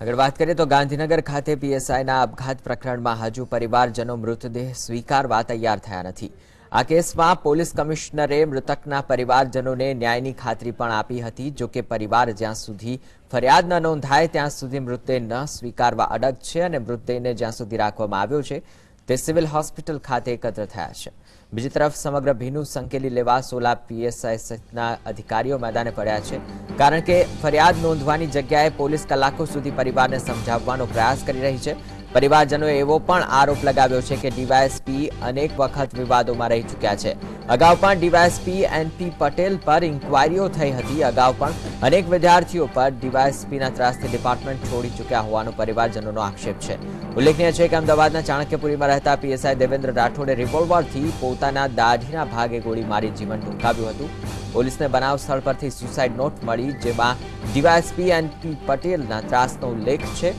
આગળ વાત કરીએ તો ગાંધીનગર ખાતે પીએસઆઈના આપઘાત પ્રકરણમાં હજુ પરિવારજનો મૃતદેહ સ્વીકારવા તૈયાર થયા નથી. આ કેસમાં પોલીસ કમિશનરે મૃતકના પરિવારજનોને ન્યાયની ખાતરી પણ આપી હતી, જો કે પરિવાર જ્યાં સુધી ફરિયાદ ન નોંધાય, ત્યાં સુધી મૃતદેહ ન સ્વીકારવા અડગ છે અને મૃતદેહને જ્યાં સુધી રાખવામાં આવ્યો છે તે સિવિલ હોસ્પિટલ ખાતે એકત્ર થયા છે. બીજી તરફ સમગ્ર ભીનું સંકેલી લેવા સોલા પીએસઆઈ સહિતના અધિકારીઓ મેદાને પડ્યા છે. કારણ કે ફરિયાદ નોંધવાની જગ્યાએ પોલીસ કલાકો સુધી પરિવારને સમજાવવાનો પ્રયાસ કરી રહી છે. પરિવારજનોએ એવો પણ આરોપ લગાવ્યો છે કે ડીવાયએસપી અનેક વખત વિવાદોમાં રહી ચૂક્યા છે. અગાઉ પણ ડીવાયએસપી એનપી પટેલ પર ઇન્કવાયરીઓ થઈ હતી. અગાઉ પણ અનેક વિદ્યાર્થીઓ પર ડીવાયએસપીના ત્રાસથી ડિપાર્ટમેન્ટ છોડી ચૂક્યા હોવાનો પરિવારજનોનો આક્ષેપ છે. ઉલ્લેખનીય છે કે અમદાવાદના ચાણક્યપુરીમાં રહેતા પીએસઆઈ દેવેન્દ્ર રાઠોડે રિવોલ્વરથી પોતાના દાઢીના ભાગે ગોળી મારી જીવન ટૂંકાવ્યું હતું. પોલીસને બનાવ સ્થળ પરથી સુસાઇડ નોટ મળી, જેમાં ડીવાયએસપી એનપી પટેલના ત્રાસનો ઉલ્લેખ છે.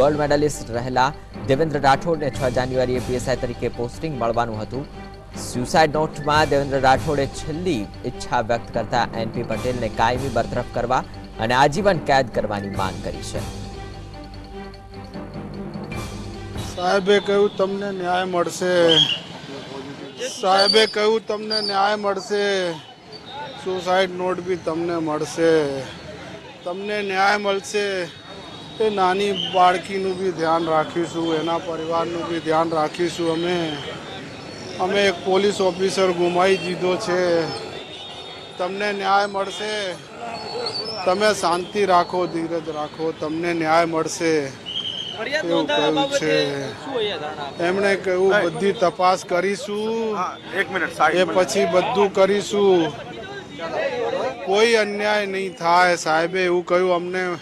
ગોલ્ડ મેડલિસ્ટ રહેલા દેવેન્દ્ર રાઠોડને છ જાન્યુઆરીએ પીએસઆઈ તરીકે પોસ્ટિંગ મળવાનું હતું. સ્યુસાઇડ નોટમાં દેવેન્દ્ર રાઠોડે છેલ્લી ઈચ્છા વ્યક્ત કરતા એનપી પટેલને કાયમી બરતરફ કરવા અને આજીવન કેદ કરવાની માંગ કરી છે. સાહેબે કહ્યું તમને ન્યાય મળશે. સાહેબે કહ્યું તમને ન્યાય મળશે. સુસાઇડ નોટ બી તમને મળશે. તમને ન્યાય મળશે. એ નાની બાળકીનું બી ધ્યાન રાખીશું, એના પરિવારનું બી ધ્યાન રાખીશું અમે. અમે એક પોલીસ ઓફિસર ગુમાવી દીધો છે. તમને ન્યાય મળશે. તમે શાંતિ રાખો ધીરજ રાખો તમને ન્યાય મળશે. એવું કહ્યું છે. એમણે કહ્યું બધી તપાસ કરીશું. એક મિનિટ એ પછી બધું કરીશું. કોઈ અન્યાય નહીં થાય. સાહેબે એવું કહ્યું અમને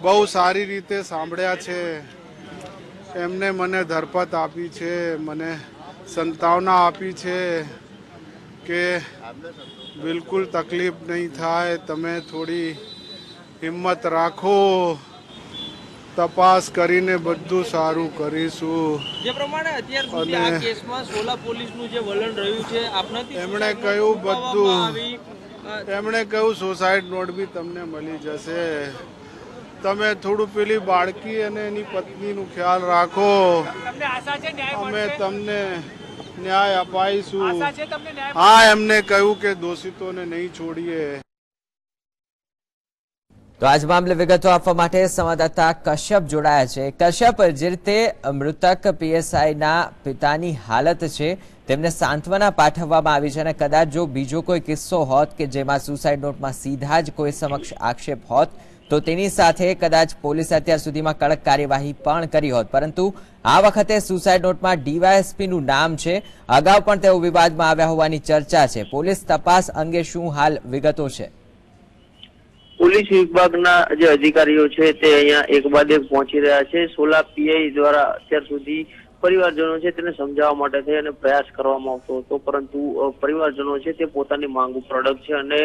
બહુ સારી રીતે સાંભળ્યા છે. એમને મને ધરપત આપી છે. મને સંતાવના આપી છે કે બિલકુલ તકલીફ નહીં થાય તમે થોડી હિંમત રાખો. તપાસ કરીને બધું સારું કરીશું. જે પ્રમાણે અત્યાર આ અને કેસમાં સોલા પોલીસનું જે વલણ રહ્યું છે આપનાથી એમણે કહ્યું બધું. એમણે કહ્યું સુસાઇડ નોટ બી તમને મળી જશે. તમે થોડું પેલી બાળકી અને એની પત્નીનું ખ્યાલ રાખો. અમે તમને ન્યાય અપાઈશું. હા એમને કહ્યું કે દોષિતોને નહીં છોડીએ. તો આજ મામલે વિગતો આપવા માટે સંવાદદાતા કશ્યપ જોડાયા છે. કશ્યપ જે રીતે મૃતક પીએસઆઈના પિતાની હાલત છે તેમને સાંત્વના પાઠવવામાં આવી છે અને કદાચ જો બીજો કોઈ કિસ્સો હોત કે જેમાં સુસાઇડ નોટમાં સીધા જ કોઈ સમક્ષ આક્ષેપ હોત, તો તેની સાથે કદાચ પોલીસે અત્યાર સુધીમાં કડક કાર્યવાહી પણ કરી હોત. પરંતુ આ વખતે સુસાઇડ નોટમાં ડીવાયએસપીનું નામ છે. અગાઉ પણ તેઓ વિવાદમાં આવ્યા હોવાની ચર્ચા છે. પોલીસ તપાસ અંગે શું હાલ વિગતો છે? પોલીસ વિભાગના જે અધિકારીઓ છે તે અહીંયા એક બાદ એક પહોંચી રહ્યા છે. સોલા પીઆઈ દ્વારા અત્યાર સુધી પરિવારજનો છે તેને સમજાવવા માટે થઈ અને પ્રયાસ કરવામાં આવતો હતો. પરંતુ પરિવારજનો છે તે પોતાની માંગ ઉપર અડગ છે અને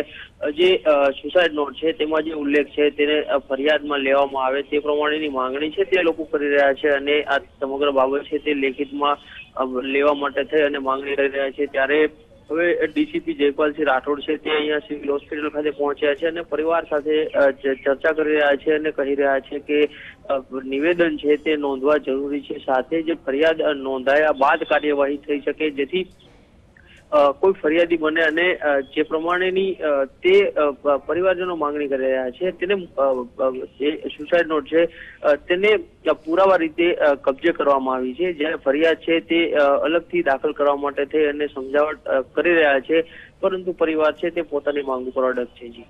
જે સુસાઇડ નોટ છે તેમાં જે ઉલ્લેખ છે તેને ફરિયાદમાં લેવામાં આવે તે પ્રમાણેની માંગણી છે તે લોકો કરી રહ્યા છે અને આ સમગ્ર બાબત છે તે લેખિતમાં લેવા માટે થઈ અને માંગણી કરી રહ્યા છે. ત્યારે હવે ડીસીપી જયપાલસિંહ રાઠોડ છે તે અહીંયા સિવિલ હોસ્પિટલ ખાતે પહોંચ્યા છે અને પરિવાર સાથે ચર્ચા કરી રહ્યા છે અને કહી રહ્યા છે કે નિવેદન છે તે નોંધવા જરૂરી છે. સાથે જે ફરિયાદ નોંધાયા બાદ કાર્યવાહી થઈ શકે, જેથી કોઈ ફરિયાદી બને અને જે પ્રમાણેની તે પરિવારજનો માંગણી કરી રહ્યા છે, તેને જે સુસાઇડ નોટ છે તેને પુરાવા રીતે કબજે કરવામાં આવી છે. જ્યારે ફરિયાદ છે તે અલગથી દાખલ કરવા માટે થઈ અને સમજાવટ કરી રહ્યા છે, પરંતુ પરિવાર છે તે પોતાની માંગ ઉપર અડગ છે જી.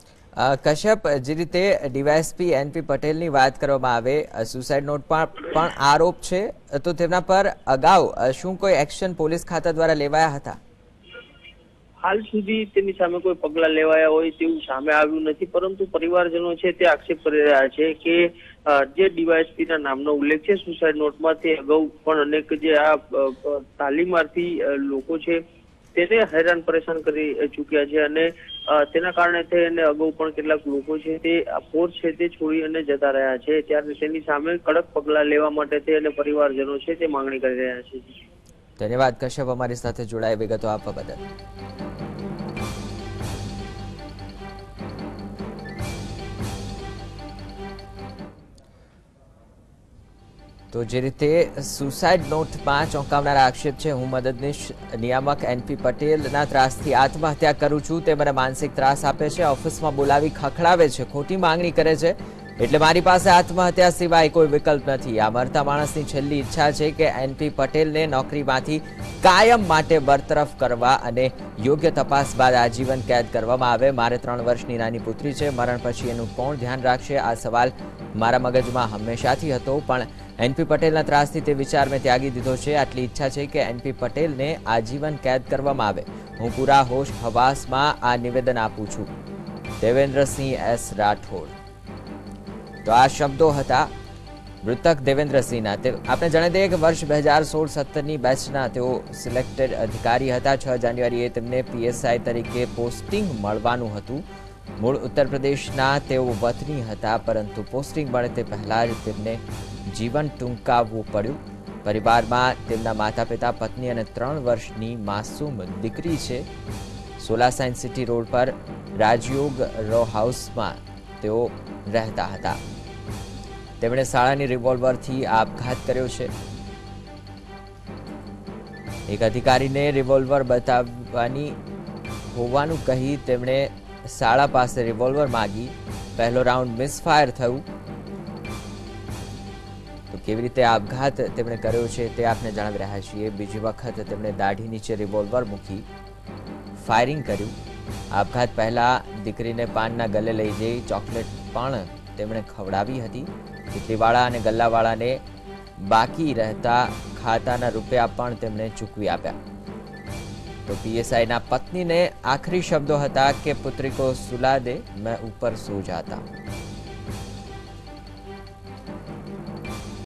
કશ્યપ, જે રીતે ડીવાયએસપી એનપી પટેલની વાત કરવામાં આવે સુસાઇડ નોટ પણ આરોપ છે, તો તેમના પર અગાઉ શું કોઈ એક્શન પોલીસ ખાતા દ્વારા લેવાયા હતા? હાલ સુધી તેની સામે કોઈ પગલા લેવાયા હોય તેવું સામે આવ્યું નથી, પરંતુ પરિવારજનો છે તે આક્ષેપ કરી રહ્યા છે કે જે ડીવાયએસપી ના નામનો ઉલ્લેખ છે, સુસાઇડ નોટમાં તે અગાઉ પણ અનેક જે આ તાલીમાર્થી લોકો છે તેને હેરાન પરેશાન કરી ચૂક્યા છે અને તેના કારણે થઈને અગાઉ પણ કેટલાક લોકો છે તે ફોર્સ છે તે છોડી અને જતા રહ્યા છે. ત્યારે તેની સામે કડક પગલા લેવા માટે તે અને પરિવારજનો છે તે માંગણી કરી રહ્યા છે. ધન્યવાદ, કશ્યપ અમારી સાથે જોડાય વિગતો આપવા બદલ. તો જે રીતે સુસાઇડ નોટમાં ચોંકાવનારા આક્ષેપ છે, હું મદદનીશ નિયામક એનપી પટેલના ત્રાસથી આત્મહત્યા કરું છું. તે મને માનસિક ત્રાસ આપે છે, ઓફિસમાં બોલાવી ખખડાવે છે, ખોટી માંગણી કરે છે. એટલે મારી પાસે આત્મહત્યા સિવાય કોઈ વિકલ્પ નથી. આ મરતા માણસની છેલ્લી ઈચ્છા છે કે એનપી પટેલને નોકરીમાંથી કાયમ માટે બરતરફ કરવા અને યોગ્ય તપાસ બાદ આજીવન કેદ કરવામાં આવે. મારે ત્રણ વર્ષની નાની પુત્રી છે. મરણ પછી એનું કોણ ધ્યાન રાખશે? આ સવાલ મારા મગજમાં હંમેશાથી હતો, પણ એનપી પટેલના ત્રાસથી તે વિચાર મેં ત્યાગી દીધો છે. આટલી ઈચ્છા છે કે એનપી પટેલને આજીવન કેદ કરવામાં આવે. હું પૂરા હોશ હવાસમાં આ નિવેદન આપું છું. દેવેન્દ્રસિંહ એસ રાઠોડ. તો આ શબ્દો હતા મૃતક દેવેન્દ્રસિંહના. તે આપણે જણાવી દઈએ કે વર્ષ બે હજાર સોળ સત્તરની બેચના તેઓ સિલેક્ટેડ અધિકારી હતા. છ જાન્યુઆરીએ તેમને પીએસઆઈ તરીકે પોસ્ટિંગ મળવાનું હતું. મૂળ ઉત્તર પ્રદેશના તેઓ વતની હતા, પરંતુ પોસ્ટિંગ મળે તે પહેલાં જ તેમને જીવન ટૂંકાવવું પડ્યું. પરિવારમાં તેમના માતા પિતા પત્ની અને ત્રણ વર્ષની માસૂમ દીકરી છે. સોલા સાયન્સ સિટી રોડ પર રાજયોગ રો હાઉસમાં તેઓ રહેતા હતા. તેમણે શાળાની રિવોલ્વરથી આપઘાત કર્યો છે. એક અધિકારીને રિવોલ્વર બતાવવાની હોવાનું કહી તેમણે શાળા પાસે રિવોલ્વર માગી. પહેલો રાઉન્ડ મિસફાયર થયું. તો કેવી રીતે આપઘાત તેમણે કર્યો છે તે આપને જણાવી રહ્યા છીએ. બીજી વખત તેમણે દાઢી નીચે રિવોલ્વર મૂકી. ફાયરિંગ કર્યું. આપઘાત પહેલા દીકરીને પાનના ગલે લઈ જઈ ચોકલેટ પણ તેમણે ખવડાવી હતી. ચીટલીવાળા અને ગલ્લાવાળાને બાકી રહેતા ખાતાના રૂપિયા પણ તેમણે ચૂકવી આપ્યા. તો પીએસઆઈના પત્નીને આખરી શબ્દો હતા કે પુત્રી કો સુલા દે, મેં ઉપર સો જાતા.